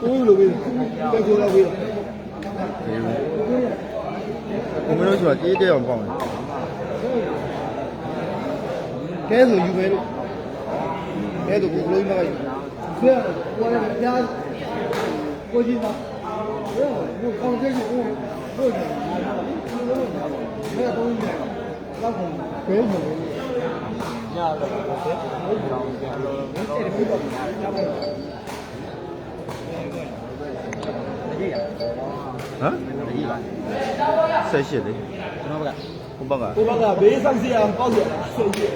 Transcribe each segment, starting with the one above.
ကိုယ်လိုပဲတက်ကြတော့ပြီကိုမင်းတို့ဆိုတာကြေးတဲ့အောင်ပေါင်းတယ်ကဲဆိုယူမယ်လို့ကဲဆိုကိုလိုကြီးမကယူဆရာကိုယ်ကကြားကိုကြီးပါဘယ်လိုကောင်းတဲ့ကိုတို့တယ်ဘယ်တော့လဲလောက်ကုန်ဘယ်လိုလဲညာတော့ဘယ်လိုလဲဘယ်လိုလဲ ဟမ်ဆက်ရှစ်လေကျွန်တော်ဘက်ကဟိုဘက်ကကိုဘကဘေးဆောင်စီအောင်ပေါက်ရဆွေးကြည့်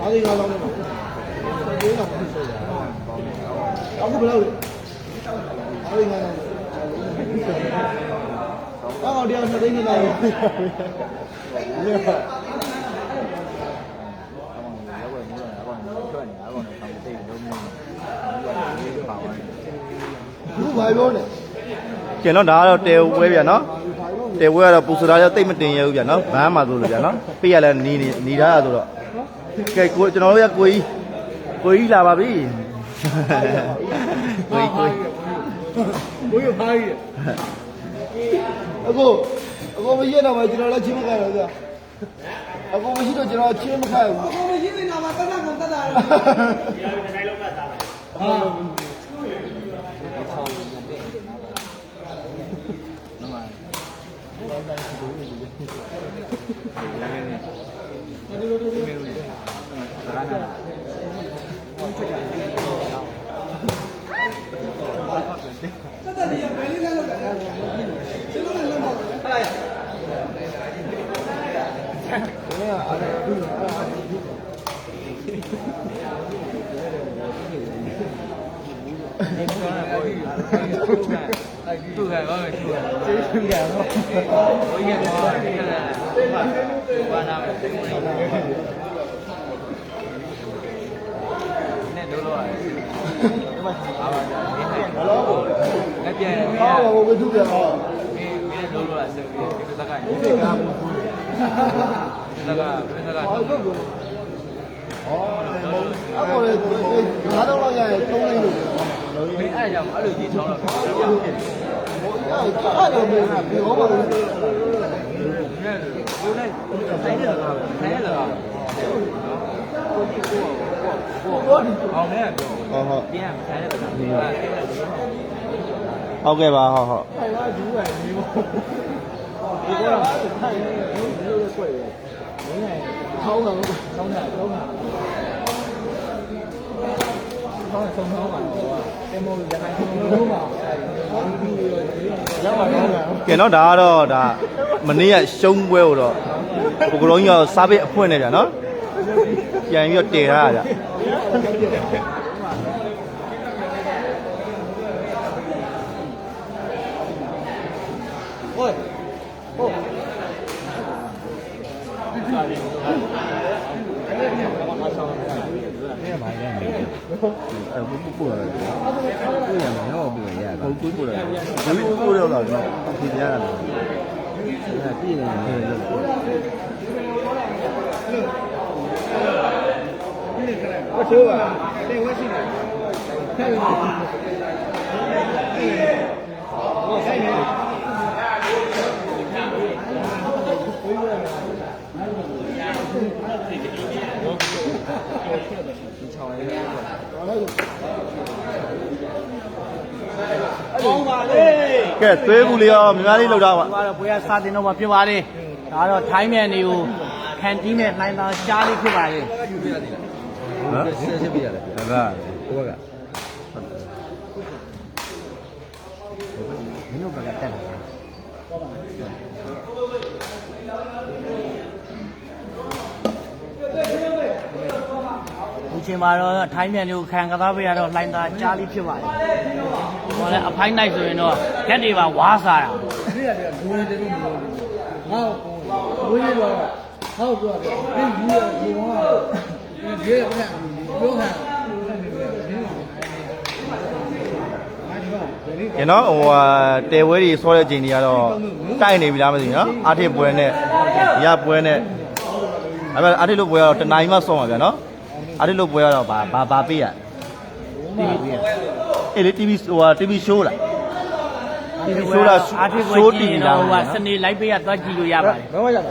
အားလေးကောင်းတော့မှာဘေးတော့ဖြစ်ဆိုရအခုဘယ်လိုလဲအားလေးကောင်းတော့အော်ဒီအောင် သိနေလားဒီဘူးဘာပြောလဲကျန်တော့ဒါကတော့တဲဝဲဗျာနော်တဲဝဲကတော့ပူစရာရောတိတ်မတင်ရဘူးဗျာနော်ဘန်းမှာဆိုလို့ဗျာနော်ပြရလဲနီးနီးထားရဆိုတော့ကဲကိုကျွန်တော်တို့ရကိုကြီးကိုကြီးလာပါပြီကိုကြီးကိုကြီးဘိုးရဖားကြီးအခု အခုမရှိတော့မှကျွန်တော်လည်းချင်းမခိုင်းတော့ဗျာအခုမရှိတော့ကျွန်တော်ချင်းမခိုင်းဘူးကိုမရှိနေတာမှာတက်တာကု န်တက်တာလေ ဟာဟောဘိုးသူပြန်ဟောဟောတော့ဘူးဟောအခုလေငါတော့လောက်ရရင်3လိမ့်လို့အဲ့အဲ့ကြောင့်အဲ့လိုကြီးချောင်းတော့အဲ့တော့ဘယ်ဟာပြောပါလို့ ဟုတ်ဟုတ် ဟုတ်ကဲ့ပါဟုတ်ဟုတ်ထိုင်ပါယူရနေမို့ဒီကတော့ထိုင်နေလို့လို့ကွက်ရမင်းနဲ့ချောင်းတော့ချောင်းတာချောင်းတာချောင်းဆုံးတော့ပါတော့အဲမို့ရခိုင်ဆုံးတော့ပါရောက်ပါတော့လားကဲတော့ဒါကတော့ဒါမနေ့ကရှုံးပွဲကိုတော့ကိုကလုံးကြီးကစားပေးအဖွင့်နေဗျာနော်ပြန်ပြီးတော့တည်ထားရဗျ အဲ့ဘူးပို့ရတယ်ပို့ရမယ်တော့ပို့ရရတာပို့ပို့ရတယ်ဘူးပို့တော့တော့ဒီတရားရတယ်အဲ့ပြည့်နေတယ် ကဲသွေးဘူးလေးရောများများလေးလောက်တာပါဒီကတော့ဘွေကစာတင်တော့မှာဖြစ်ပါတယ်ဒါကတော့ထိုင်းမြန်တွေကိုကန်တီးနဲ့နှိုင်းသားရှားလေးဖြစ်ပါတယ်နော်ဆက်ဆက်ပြရတယ်ဒါကဟိုက မင်းတို့ဘက်ကတက်လာဒီ ချိန်မှာတော့ထိုင်းမြန်လေးကိုခံကစားပေးရတော့လိုင်းသားကြားလေးဖြစ်ပါတယ်။ဟောလဲအဖိုင်းနိုင်ဆိုရင်တော့လက်တွေပါဝါးစားတာ။ဒီကတည်းကဂိုးလေးတည်းမလို့။ဟောဂိုးလေးတော့ဟောပြောတယ်။ဒီလူကဒီဝါးကဒီရဲ့ဘက်ပြောတာ။ကျွန်တော်ဟိုတဲဝဲတွေဆောတဲ့ချိန်တွေကတော့တိုက်နေပြီလားမသိဘူးနော်အာထစ်ပွဲနဲ့ရပွဲနဲ့အဲ့ဒါအာထစ်လို့ပွဲကတော့တနိုင်မှဆောမှာဗျာနော် အာထစ်လို့ပွဲကတော့ဘာဘာဘာပေးရတီဗီပြအေးလေ TV ဟိုဟာ TV show လား TV show လား အာထိပွဲ show ကြည့် TV ရင်လားတော့ဟိုကစနေလိုက်ပေးရသွားကြည့်လို့ရပါတယ် ဘယ်မှာရတာ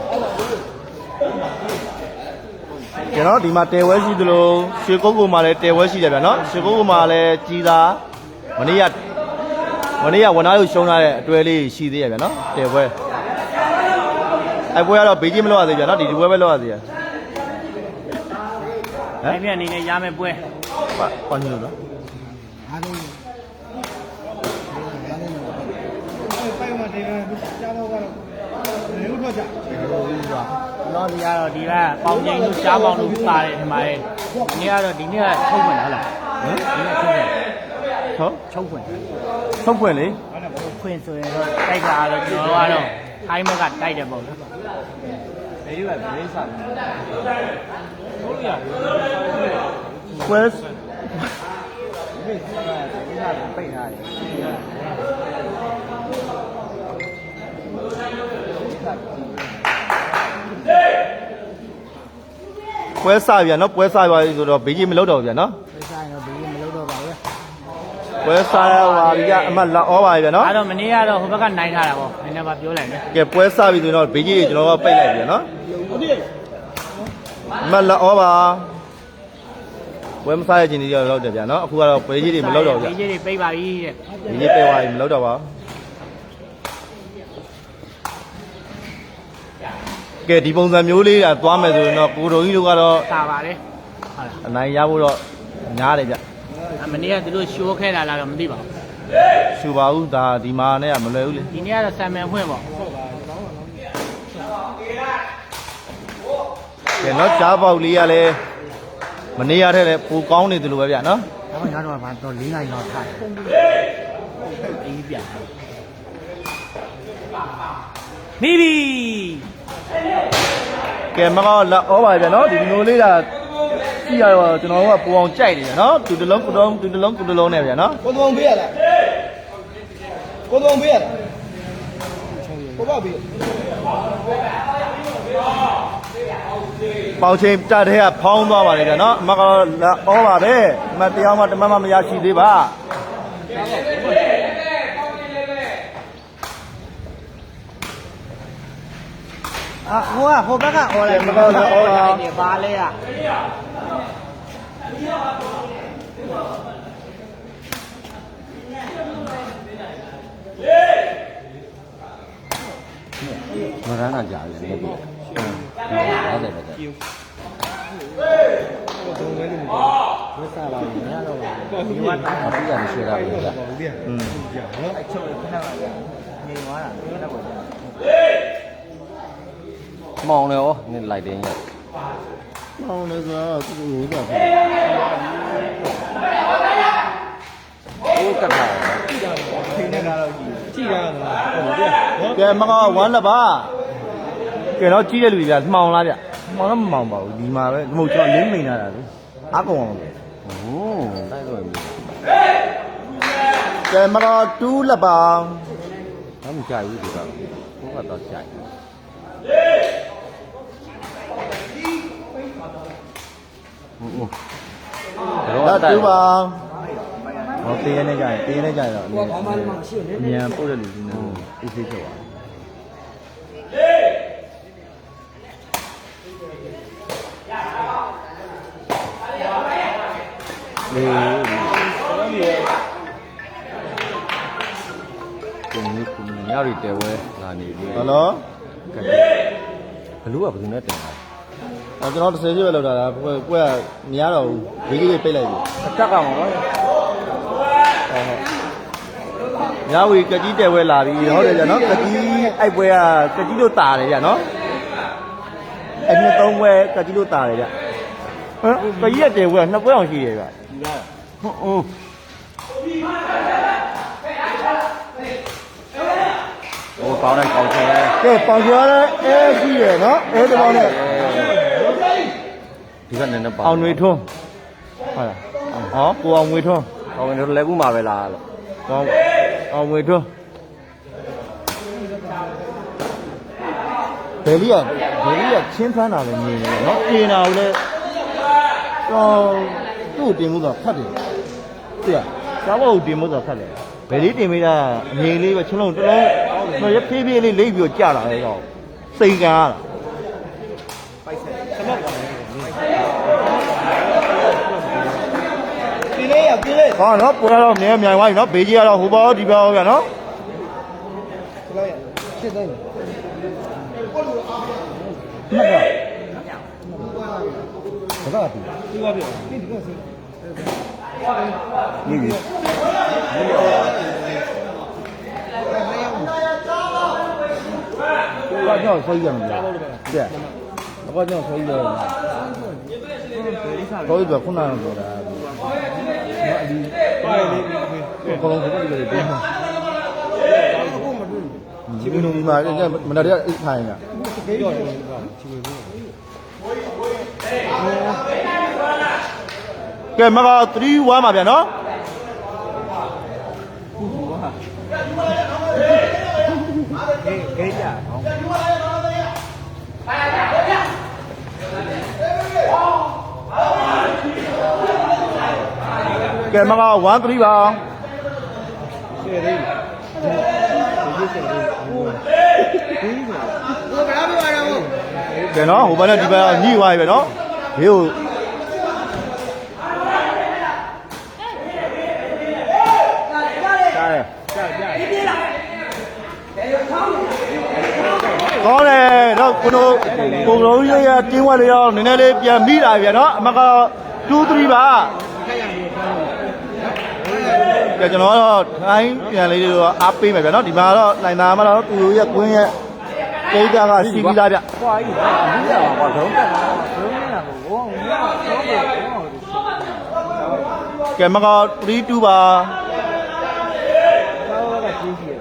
ကဲနော်ဒီမှာတဲဝဲရှိသလိုရွှေကုန်းကုန်းမှာလည်းတဲဝဲရှိတယ်ဗျာနော်ရွှေကုန်းကုန်းမှာလည်းကြီးသားမနေ့ကမနေ့ကဝန်သားကိုရှုံးထားတဲ့အတွဲလေးရှိသေးရဗျာနော်တဲဝဲအဲ့ပွဲကတော့ဘေးကြီးမလို့ရသေးဗျာနော်ဒီဒီပွဲပဲလို့ရသေးရ ဟ။မ် အဲ့ပြအနေနဲ့ရမယ်ပွဲပါပါနေလို့နော်အားလုံးအားလုံးပိုင်မှာတင်ကြားတော့ကတော့ဘယ်လိုထွက်ကြ။တော့ဒီကတော့ဒီကပေါင်ကျင်းတို့ရှားပေါင်တို့ပါတယ်ဒီမှာလေ။ဒီနေ့ကတော့ဒီနေ့ကချုပ်ဝင်လားလားဟမ်။ဒီနေ့ချုပ်ဝင်ဟုတ်ချုပ်ဝင်ဆုံးဖွင့်လေ။ဖွင့်ဆိုရင်တော့တိုက်တာတော့ကျွန်တော်ကတော့အိုင်းမကတိုက်တယ်ပေါ့နော် ပွဲ။ပိတ်ထားတယ်ပွဲစဗျာနော်ပွဲစပါပြီဆိုတော့ဘေးကြီးမလို့တော့ဗျာနော်။ပိတ်ဆိုင်တော့ဘယ်မလုပ်တော့ပါဘူး။ပွဲစရပါပြီကအမလက်ဩပါပြီဗျာနော်အဲ့တော့မနေ့ကတော့ဟိုဘက်ကနိုင်ထားတာပေါ့။နည်းနည်းပါပြောလိုက်မယ်ကဲပွဲစပြီဆိုတော့ဘေးကြီးတွေကျွန်တော်ကပိတ်လိုက်ပြီနော်အ မလက်ဩပါပွဲမစားရခြင်းတွေတော့တယ်ဗျာနော်အခုကတော့ပွဲကြီးတွေမလို့တော့ဗျာဒီကြီးတွေပိတ်ပါပြီတဲ့ဘေးကြီးပိတ်သွားပြီမလို့တော့ပါကဲဒီပုံစံမျိုးလေးကသွားမယ်ဆိုရင်တော့ကိုတော်ကြီးတို့ကတော့။သာပါတယ်။ဟုတ်လားအနိုင်ရဖို့တော့ညားတယ်ဗျ။အမနေ့ကသူတို့ရှိုးခဲ့တာလားတော့မသိပါဘူးရှူပါဘူးဒါဒီမာနဲ့ကမလွယ်ဘူးလေ။ဒီနေ့ကတော့ဆံမယ်ဖွင့်ပေါ့ ကဲနော်ကြားပေါက်လေးကလည်းမနေရတဲ့လည်းပူကောင်းနေတယ်လို့ပဲဗျနော်။ဒါမှညတော့ဘာတော့၄နိုင်တော့ထားတယ်။အေးပြ။မိပြီကဲမကောလက်ဩပါဗျနော်ဒီမျိုးလေးကကြည့်ရတော့ကျွန်တော်တို့ကပူအောင်ကြိုက်နေတယ်နော်သူတစ်လုံးကုလုံးသူတစ်လုံးကုတစ်လုံးနဲ့ဗျနော်ကိုတော်ပေးရလားကိုတော်ပေးရလားကိုပါပေး ပေါင်ချိန်တတဲ့ကဖောင်းသွားပါလေဗျနော်မကောလက်ဩပါပဲမတရားမှတမတ်မှမရရှိသေးပါ။အာဟိုကဟိုဘက်ကအော်လိုက်တယ်ဘာလဲอ่ะမရမ်းကြတယ်လက်ပြီး ဟုတ်တယ်ပဲဝတ်စားပါရင်ညတော့ဒီဝတ်တာအပြည့်ရမရှိတာပဲကြာอืมအချုပ်ခဏကနေသွားတာဒီတော့ပေါ့မောင်လေဩနေလိုက်တယ်ညမောင်းနေဆိုတော့သူ့ကိုတော့ဟိုကတ်တာထိနေတာတော့ကြည့်ရတာဟုတ်ပြီနော်ကဲမကောဝမ်းလက်ပါ ကဲတော့ကြီးတဲ့လူတွေဗျမှောင်လားဗျမှောင်တော့မမှောင်ပါဘူးဒီမှာပဲမဟုတ်ကျွန်တော်လင်းမိန်လာတာလေအားကုန်အောင်လေဟိုးတိုက်တော့ပြီကဲမကောတူးလက်ပါဘာမှကြာဘူးဒီကတော့ဟိုကတော့ကြာဟိုးလက်တူးပါဟောတေးရနေကြရင်တေးရနေကြရင်တော့အမြန်ပို့တဲ့လူကြီးနေအေးဆေးချက်ပါ ကိုမျိုးကိုမျိုးညရီတဲဝဲလာနေပြီဟယ်လိုဘလူးကဘယ်သူနဲ့တင်တာအဲကျွန်တော်30ချက်ပဲလောက်တာလားပွဲပွဲကမရတော့ဘူးဝီကြီးလေးပိတ်လိုက်ပြီအတက်ကမှာပါဟုတ်ဟုတ်ညဝီကကြီးတဲဝဲလာပြီဟုတ်တယ်ကြာနော်ကကြီးအဲ့ပွဲကကကြီးတို့တာတယ်ကြာနော်အဲ့နှစ်သုံးပွဲကကြီးတို့တာတယ်ကြာဟမ်ကကြီးရဲ့တဲဝဲနှစ်ပွဲအောင်ရှိတယ်ကြာ ဟုတ်ဟုတ်ဟိုကောင်းတဲ့ကောင်းချဲကဲပေါင်ကျော်ရဲအဲရှိရယ်နော်အဲတပေါင်းနဲ့ဒီကလည်းနဲ့ပါအောင်ຫນွေထွန်းဟုတ်လားဟောကိုအောင်ငွေထွန်းအောင်ဝင်တော့လက်ကူမှာပဲလားလို့ကောင်းအောင်ဝေထွန်းဘယ်လီကဘယ်လီကချင်းဖမ်းတာလည်းမြင်နေတယ်နော်တင်တာကိုလည်းတော့ သူ့ကိုတင်မှုတော့ဖတ်တယ်သိရကားဘောကိုတင်မှုတော့ဖတ်တယ်ဘယ်လီတင်မိတာအငြိမ်လေးပဲချင်းလုံးတစ်လုံးတော့ရဖြည်းဖြည်းလေးလိမ့်ပြီးတော့ကြာလာတယ်တော့စိန်ကန်ရတာဒီလေးရဒီလေးဟောနော်ပေါ်တော့မြဲမြိုင်သွားပြီနော်ဘေးကြီးကတော့ဟိုဘောဒီဘောဗျာနော်ဒီလိုက်ရရှင်းတိုင်းမှတ်ပါဘာကပြီဒီပါပြဒီဒီကစ နေပြီဘာကြောင့်ဆိုရမလဲတဲ့ဘာကြောင့်ဆိုရမလဲဘောကြီးကခုနကတော့တာနော်အဒီပါလေဒီဒီဘလုံးကိုပြည့်တယ်မှာအခုမတွေ့ဒီလိုဒီမှာမနာရအိတ်ထိုင်ရဘူးတကယ်တော့ချီဝေဘူး ကဲမက3 1ပါဗျာနော်ဂေးဂေးကြအောင်ကဲမက1 3ပါရှင်းရည်ဒီရေးစတယ်ဒီဒီကိုဘာပြောရအောင်ကဲနော်ဟိုဘက်နဲ့ဒီဘက်ကညှိသွားပြီပဲနော်ဘေးကိုကြားတယ် ကြာကြာ ကောင်း တယ်တော့ကိုတို့ကိုလုံးရရတင်းဝက်လေးတော့နည်းနည်းလေးပြန်မိလာပြန်နော်အမက2 3ပါကဲကျွန်တော်ကတော့ထိုင်းပြန်လေးတော့အားပေးမယ်ဗျာနော်ဒီမှာတော့နိုင်သားမှာတော့သူတို့ရဲ့ကွင်းရဲ့ကိစ္စကစီပြီးသားဗျကွာကြီးဘူးရပါကွာဒုံးတက်တာဒုံးနေတာကိုဘောင်းဘောင်းဘောင်းဘောင်းကဲမက3 2ပါတော့ကကြီးကြီးရတယ်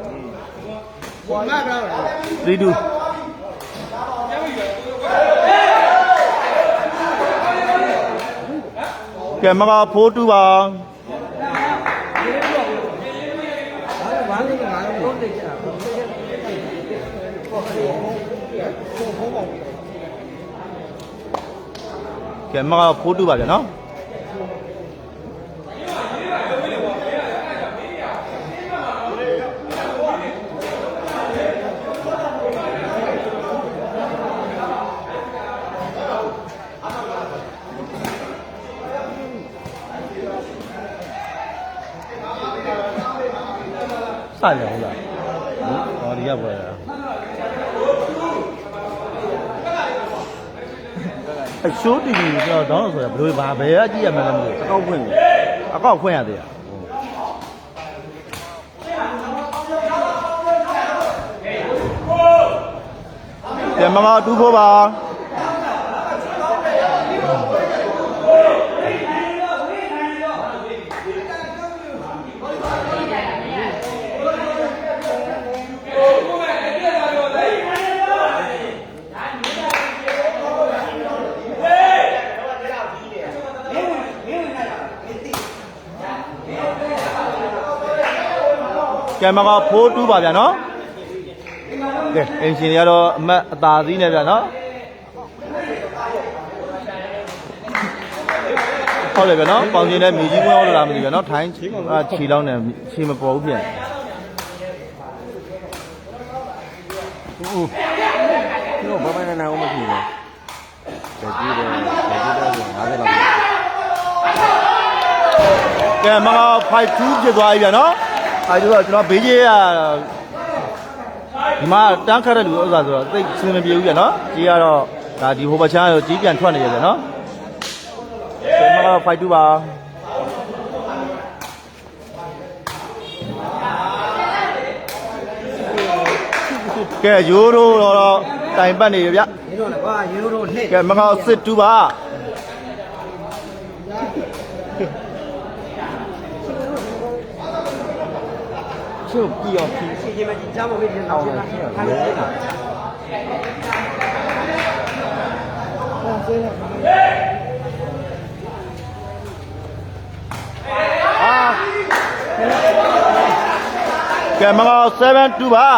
ဘောင်းမပြောတာ3 2 ကဲမက4 2ပါဘာလို့ငါတို့တက်ချာကဲမက4 2ပါဗျာနော် ဆိုင်ရဟုတ်လားဟောဒီရပွဲလားအရှိုးတီဗီကျွန်တော်တော့ဆိုတာဘယ်လိုပါဘယ်ကကြည့်ရမှန်းလည်းမသိဘူးအကောက်ဖွင့်တယ်အကောက်ဖွင့်ရသေးတာကဲမမတူဖို့ပါ ကဲမမဖိုးတူပါဗျာနော်ကဲအင်ရှင်တွေကတော့အမတ်အသာသီးနေဗျာနော်ဟုတ်တယ်ဗျာနော်ပေါင်ကျင်တဲ့မြေကြီးပွဲဟုတ်လားမသိဘူးဗျာနော်ထိုင်းအာခြေလောင်းနေခြေမပေါ်ဘူးပြန်ကျွန်တော်ဘာမှနာနာအောင်မဖြစ်ဘူးကြည့်တယ်ကြည့်တယ်50လောက်ကဲမမ52ဖြစ်သွားပြီဗျာနော် အဲဒီတော့ကျွန်တော်ဘေးကြီးကဒီမှာတန်းခတ်တဲ့လူဥစ္စာဆိုတော့သိစင်မပြေဘူးဗျာနော်ကြီးကတော့ဒါဒီဟိုဘချမ်းရောကြီးပြန်ထွက်နေရဗျာနော်ကဲမမ52ပါကဲရိုးရိုးတော့တိုင်ပတ်နေရဗျဒီတော့လည်းကွာရေတို့နှစ်ကဲမကောက်စစ်တူပါ ချုပ်ပြီးအောင်ဖြီးစီချင်းမကြီးကြားမဖြစ်နေတော့ဟုတ်လားဟာလေဟာဆဲလာအာကဲမကော7 2ပါ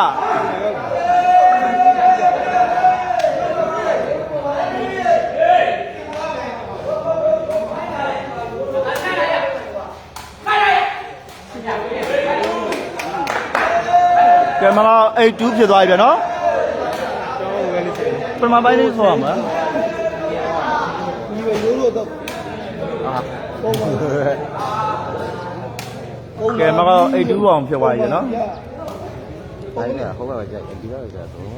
ကဲမကော8 2ဖြစ်သွားပြီဗျနော်ပထမပိုင်းလေးဆိုရမှာဒီလိုရိုးရိုးတော့ပုံပါပုံကဲမကော8 2အောင်ဖြစ်သွားပြီဗျနော်တိုင်းကဟိုဘက်ကကြာဒီဘက်ကကြာတော့ဟမ်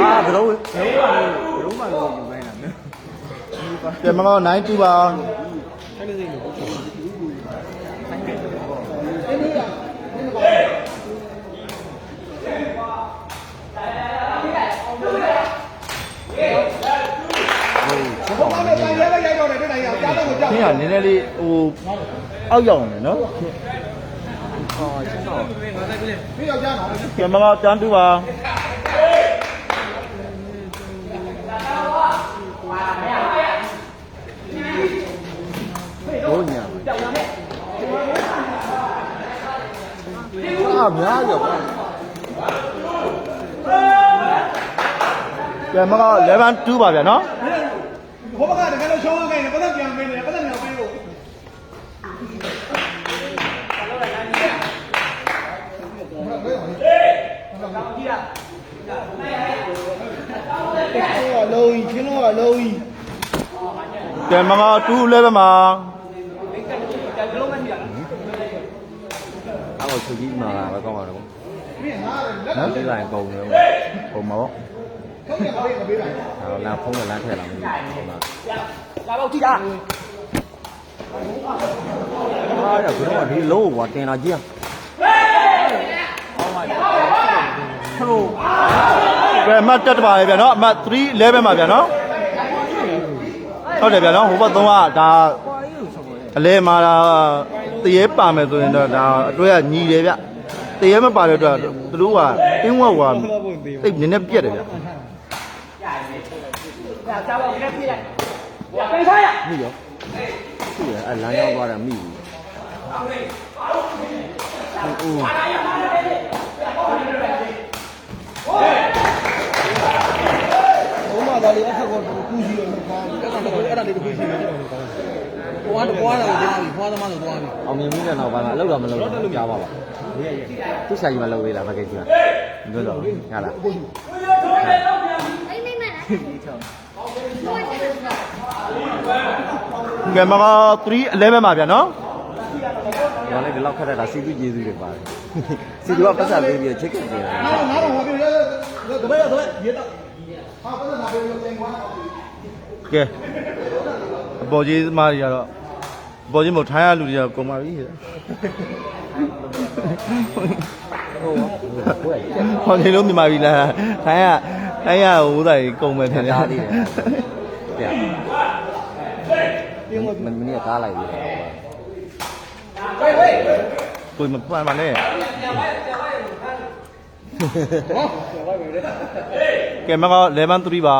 အာဘလုံးဘလုံးမှလုံးယူပိုင်းလားကဲမကော9 2ပါဘုံနဲ့တိုင်ရဲ ပဲရိုက်တော့တယ်တဲ့နိုင်ငံကြားတော့ကြောက်ခင်းကနည်းနည်းလေးဟိုအောက်ရောက်နေနော်အော်ချက်တော့ပြီးတော့ကြားတော့ကဲမကောတန်း2ပါ ဘိုးညာ အာများရောကဲမကော11 2ပါဗျာနော်ဘုံကတကယ်လို့ရှုံးအောင်ခိုင်းတယ်ပတ်သက်ပြန်ပေးတယ်ပတ်သက်ပြန်ပေးလို့လောလုံးကြီးချင်းလုံးကလုံးကြီးကဲမကော2 11ပါ အောက်ချူကြီးမှာပဲကောင်းပါတော့မင်းငါလက်နော်ဒီလိုင်းကုန်တယ်ပုံမှာပေါ့ထုတ်ရပေးမပေးလိုက်ဟောလာဖုန်းကလမ်းထည့်လာမသိဘူးပုံမှာလာတော့ကြည့်တာအားရဘယ်တော့ဒီလုံးကွာတင်လာကြည့်ကဲအမှတ်တက်ပါလေဗျာနော်အမှတ်3 11ပါဗျာနော်ဟုတ်တယ်ဗျာနော်ဟိုဘက်3ကဒါအလဲမှာဒါ တရေပါမယ်ဆိုရင်တော့ဒါအတွဲကညီတယ်ဗျတရေမပါတဲ့အတွက်သူတို့ကတင်းဝက်ဝါတိတ်နည်းနည်းပြက်တယ်ဗျကြားပါဦးလက်ပြလိုက်ပိတ်ထားရမိရောသူ့ရအဲလမ်းရောက်သွားတာမိဘူးအိုးဘုံမသားလေးအခက်ကောကူစီရောခါအဲ့ဒါလေးကူစီရော ဘွားတော့ဘွားတော့သွားပြီဘွားသမားတော့သွားပြီအောင်မြင်ပြီးတဲ့နောက်ပိုင်းမှာအလုပ်တော့မလုပ်တော့ကြားပါပါသူဆရာကြီးမလုပ်သေးလားမကိစ္စကမလုပ်တော့ရလားအဲ့မိမလားကင်မရာ311မှာဗျာနော်ဘာလဲဒီလောက်ခက်တဲ့ဒါစီတူကျေးဇူးတွေပါတယ်စီတူကပတ်စာပေးပြီးချစ်ခင်နေတာနားနားတော့ဟောပြီးလဲတပည့်တော့တပည့်ရေးတော့ဟာပတ်စာပေးပြီးတော့ပြန်သွားတော့ကဲ အပေါ်ကြီးသမားတွေကတော့အပေါ်ကြီးမဟုတ်ထိုင်းရလူတွေကတော့ကုန်ပါပြီဟိုဟိုကဟောနေလို့မြန်မာပြည်လားထိုင်းရထိုင်းရဟိုးသားကြီးကုန်မယ်ထင်တယ်သားသေးတယ်ပြမင်းမင်းကကားလိုက်ပြီကိုမပန်ပါနဲ့ကဲမကော11 3ပါ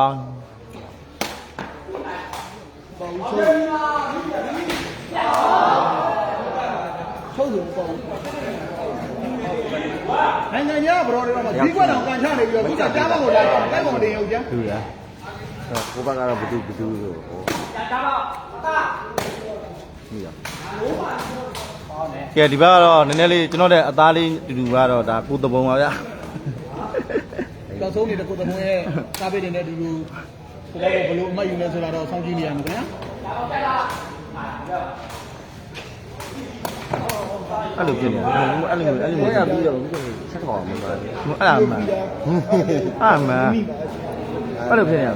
ချုပ်တယ်ပေါ့နိုင်ငံညာဘရောတွေတော့ဒီကွက်တော့ကန်ချနေပြီးတော့သူကကြားပေါင်းကိုလာတော့တိုက်ပေါ်တင်ရုပ်ကြမ်းသူရဟိုဘက်ကတော့ဘသူဘသူဟိုဒီရကဲဒီဘက်ကတော့နည်းနည်းလေးကျွန်တော်တဲ့အသားလေးတူတူကတော့ဒါကိုတပုံပါဗျာတော့ဆုံးနေတဲ့ကိုသမုံရဲ့ကားပေးနေတဲ့ဒီလို ကိုတော့ဘလို့အမှတ်ယူနေဆိုတာတော့စောင့်ကြည့်နေရမှာခင်ဗျာအဲ့လိုဖြစ်နေတာအဲ့လိုအဲ့လိုဘယ်အဲ့ရပြီးတော့ချက်တော်မှာပါလိုမှန်အဲ့မှန်အဲ့လိုဖြစ်နေတာ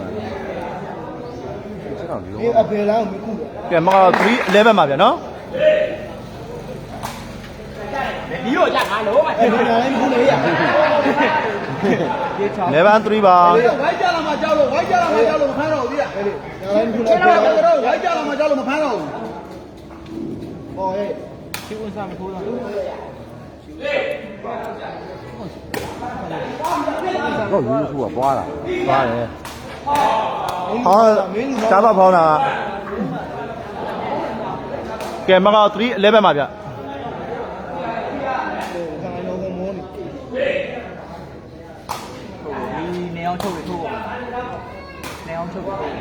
ချက်တော်ဒီလိုအေးအဖေလားမခုကဲမကော3 11ပါဗျာနော်ဒီလိုကြငါလုံးပါအေးနာလည်းမခုလေရ 11 3ပါဝိုင်းကြလာမှကြောက်လို့ဝိုင်းကြလာမှကြောက်လို့မဖမ်းတော့ဘူးဒီကနာလည်းမခုလေတော့ဝိုင်းကြလာမှကြောက်လို့မဖမ်းတော့ဘူးဟောဟဲ့တော့ယူသူကပွားတာပါတယ်ဟောရှားပါဖောင်းတာကဲမကော3 11ပါဗျ ခံလုံးကမောနေ ဒီနေအောင်ချုပ်လို့ထိုးနေအောင်ချုပ်လို့ ဟိုး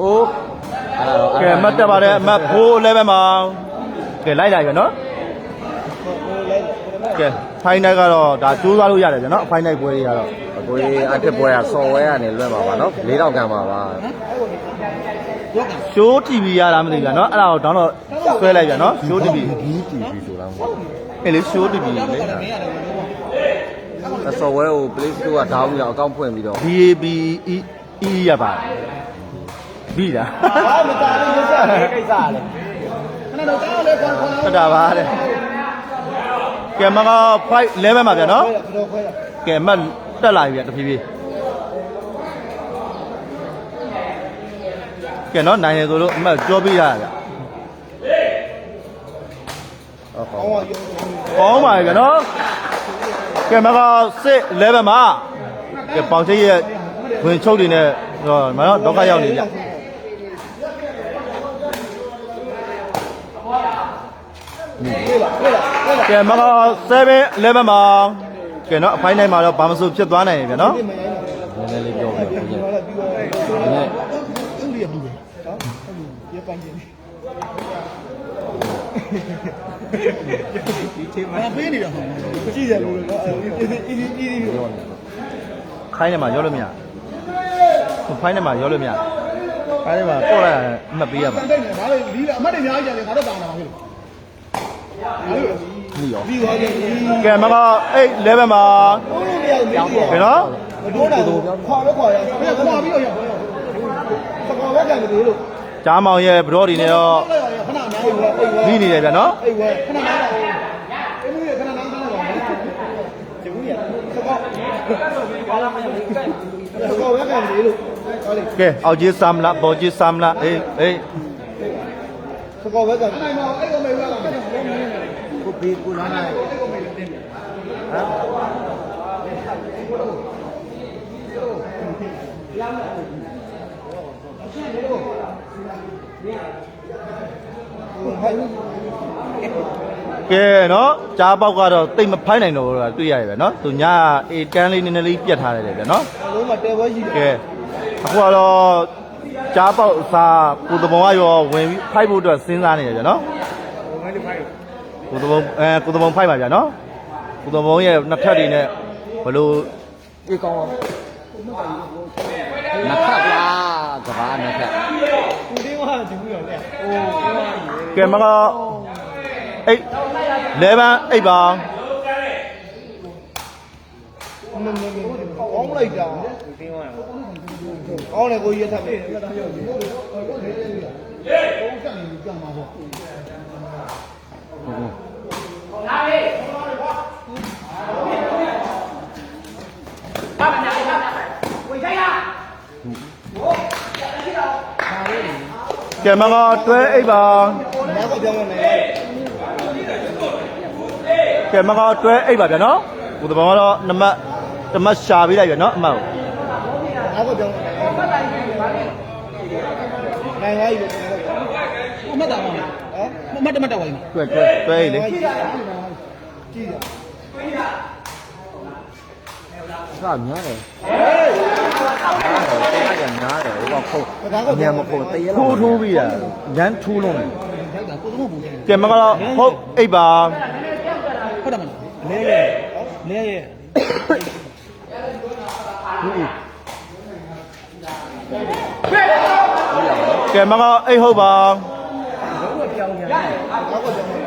အဲ့ဒါတော့ကဲမတ်တက်ပါတယ်အမတ်4 11ပါကဲလိုက်လာပြီနော်ဟိုလိုက်ကဲ final ကတော့ဒါကျိုးသွားလို့ရတယ်ဗျနော် final ပွဲတွေကတော့အကိုကြီးအထက်ပွဲကစော်ဝဲကနေလွဲပါပါနော်၄တောင်ကံပါပါရှိုး TV ရတာမသိဘူးဗျနော်အဲ့ဒါကို download ဆွဲလိုက်ဗျနော်ရှိုး TV ဒီတီဗီဆိုလားမဟုတ်အဲ့လေရှိုး TV လေမင်းရတယ်ဘယ်လိုဘူးစော်ဝဲကို Play Store ကဒေါင်းပြီးတော့အကောင့်ဖွင့်ပြီးတော့ DAB E E ရပါ ဘီလားဟာမတားလို့ရစားတယ်ကိစ္စလေခဏတော့တောင်းလေခေါ်ခေါ်ဟုတ်တာပါတဲ့ကဲမက5 11ပါဗျနော်ဘယ်တော့ခွဲရကဲမတ်တက်လာပြီဗျတဖြည်းဖြည်းကဲနော်နိုင်ရဆိုလို့အမတ်ကြောပေးရတာဗျဟုတ်အောဟုတ်င်းရောကောင်းပါပြီဗျနော်ကဲမက6 11ပါကဲပေါင်ချိတ်ရဲ့ဝင်ချုပ်တွေနဲ့ဟောမနော်ဒုက္ခရောက်နေဗျ တွေ့လားတွေ့လားတွေ့လား ကဲမက7 11ပါကဲနော်အဖိုင်းနိုင်မှာတော့ဘာမဆိုဖြစ်သွားနိုင်ရဲ့ဗျနော်ဒီမရိုင်းတော့နည်းနည်းလေးပြောပြပါဦးဒီမှာလည်းပြီးတော့နည်းနည်းဥလီရဘူးနော်ရပန်းချင်းဒီချိန်မှာပေးနေတာဟောကြည့်ရလို့နော်အဲဒီဒီဒီဒီပြောနေခိုင်းနေမှာရောလို့မရဘူးဖိုင်းနေမှာရောလို့မရဖိုင်းနေမှာပို့လိုက်အမှတ်ပေးရပါတဲ့နေဒါလေလီးအမတ်တွေအများကြီးကြတယ်ငါတော့တောင်းတာပါဖြစ်လို့ ပြီရောပြီးသွားပြီကဲမက8 11ပါဘိုးလို့မရဘူးပြောင်းကဲနော်မတိုးတာခွာပဲခွာရဘယ်ခွာပြီးတော့ရစကောပဲကန်တယ်လို့ကြားမောင်ရဲ့ဘရော့ဒီနဲ့တော့ခဏနားယူလာအိမ်ဝဲပြီးနေတယ်ဗျနော်အိမ်ဝဲခဏနားလာအိမ်ဝဲခဏနားလာတော့ကျဘူးရစကောစကောပဲကန်တယ်လို့ဟောလေကဲအောက်ကြီးစမ်းလားပေါ်ကြီးစမ်းလားအေးအေးစကောပဲကန်အဲ့တော့အဲ့တော့မေးရလားကို ဘေးကိုလာနိုင်ဟမ်ကဲနော်ကြားပေါက်ကတော့တိတ်မဖိုင်းနိုင်တော့ဘူးတွေ့ရတယ်ဗျနော်သူညာအေတန်းလေးနည်းနည်းလေးပြတ်ထားတယ်ဗျနော်လုံးမတဲပွဲရှိတယ်ကဲအခုကတော့ကြားပေါက်အစားကိုတဘုံကရောဝင်ပြီးဖိုက်ဖို့အတွက်စဉ်းစားနေတယ်ဗျနော်ကို တဘုံအဲကိုတဘုံဖိုက်ပါဗျနော်ကိုတဘုံရဲ့နှစ်ထပ်တွေနဲ့ဘလို့အေးကောင်းအောင်နခတ်လားကဘာနခတ်ကိုတင်းကဒီဘူးရောလေအိုးကဲမက8 11 8ပါမမမကောင်းလိုက်တာကိုတင်းကကောင်းတယ်ကိုကြီးရထပ်ပဲဟုတ် ကဲ့ဟုတ်ကဲ့ပြန်ပါပေါ့ကဲမကတွဲ8ပါနောက်တော့ပြောင်းမယ်ကဲမကတွဲ8ပါဗျနော်ကိုတဘုံကတော့နမတ်တမတ်ရှာပေးလိုက်ဗျနော်အမတ်ကိုနောက်တော့ပြောင်းမယ်နိုင်ပါပြီလို့အမတ်တာပါ ဟမ်မတ်တမတ်တော့ပါပြီတွဲတွဲတွဲလေကြည့်ရကြည့်ရကများတယ်ဟေးတယ်များတယ်ဟိုကခုတ်ညံမခုတ်တရေလောက်ထိုးထိုးပြီးရရန်ထိုးလုံးတယ်ထိုက်တာကိုတော့ဘူးတယ်ကဲမကတော့ဟုတ်8ပါဟုတ်တယ်မလားလဲရဲလဲရဲကဲမကအိတ်ဟုတ်ပါ နောက်တော့ပြောင်းမယ်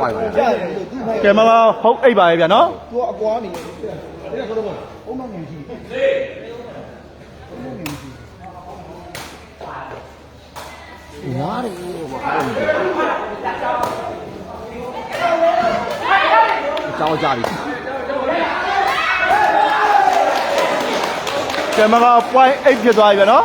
ပွိုင်ပါကြားတယ်သူ့ဖိုင်ကဲမကဟုတ်8ပါရဲ့ဗျနော်သူအကွာနေတယ်ဒါကတော့ဘုံမငင်ကြီးများတယ်ဘာအ ကြောင်းကြပြီကဲမက point 8ဖြစ်သွားပြီဗျနော်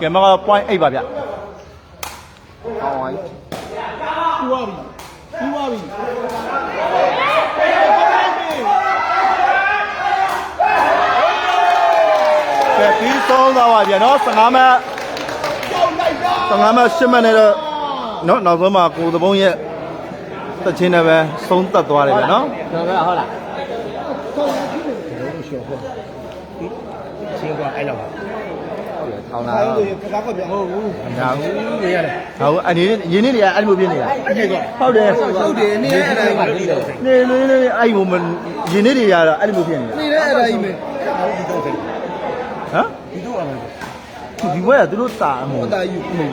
ကဲမက point 8ပါဗျကောင်းပါပြီတူပါပြီတူပါပြီကဲပြီးဆုံးသွားပါဗျနော်15မတ်15မတ်10မတ်နဲ့တော့နော်နောက်ဆုံးမှာကိုသဘုံရဲ့တချင်းနဲ့ပဲဆုံးသက်သွားတယ်ဗျနော်ကျွန်တော်ကဟုတ်လားချင်းကအဲ့လောက် ထောင်းလာအားတော့လုံးကကားကပြန်ဟုတ်ဘူးညာဘူးနေရတယ်ဟုတ်အနေနဲ့ရင်းနေတွေကအဲ့လိုဖြစ်နေတာအဲ့ကဟုတ်တယ်ဟုတ်တယ်နေအဲ့ဒါကြီးနေနေနေအဲ့လိုမရင်းနေတွေရတော့အဲ့လိုဖြစ်နေတာနေအဲ့ဒါကြီးမယ်ဟမ်ဒီတော့အမှန်ဒီဘက်ကသူတို့တာအမို့ဟောတာယူဟုတ်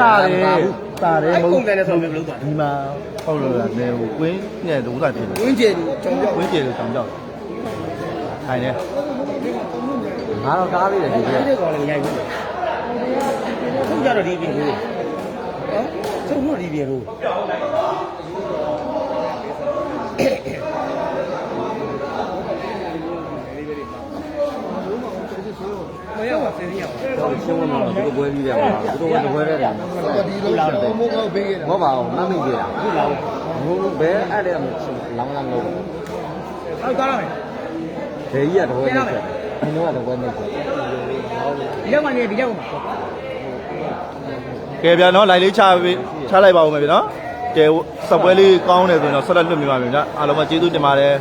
တာတယ်တာတယ်မဟုတ်ကုန်တယ်လည်းဆိုပြီးလုံးသွားဒီမှာဟုတ်လို့လားနေဟိုကွင်းနဲ့ဒုသာဖြစ်နေဝင်းကျယ်လို့ကြောင်ကြောက်ကွင်းကျေလို့တောင်းကြောက်ခိုင်းတယ် ငါတော့ကားပြီးတယ်ဒီကတဲ့ကောင်လည်းရိုက်ဘူးထုံးကြတော့ဒီပြင်ကိုဟမ်ထုံးတော့ဒီပြင်ကိုမရောက်ပါစေရအောင်တော့ရှင်းလို့တော့သူတို့ပွဲပြီးတယ်ကွာသူတို့ကတပွဲတည်းတယ်ဒီလိုတော့မိုးကောက်ပေးခဲ့တာမဟုတ်ပါဘူးမမိသေးတာခုလာဘူးဘယ်အဲ့တဲ့လောင်းလောင်းလို့ဟုတ်သွားရမယ်ဒေကြီးကတပွဲနေတယ် ဒီလိုကတပွဲနေတယ်ဒီလောက်မှနေဒီလောက်မှကဲဗျာနော်လိုက်လေးချပေးချလိုက်ပါဦးမယ်ဗျာနော်ကဲစပွဲလေးကောင်းတယ်ဆိုရင်တော့ဆက်လက်လွတ်မြပါမယ်ဗျာအားလုံးပဲကျေးဇူးတင်ပါတယ်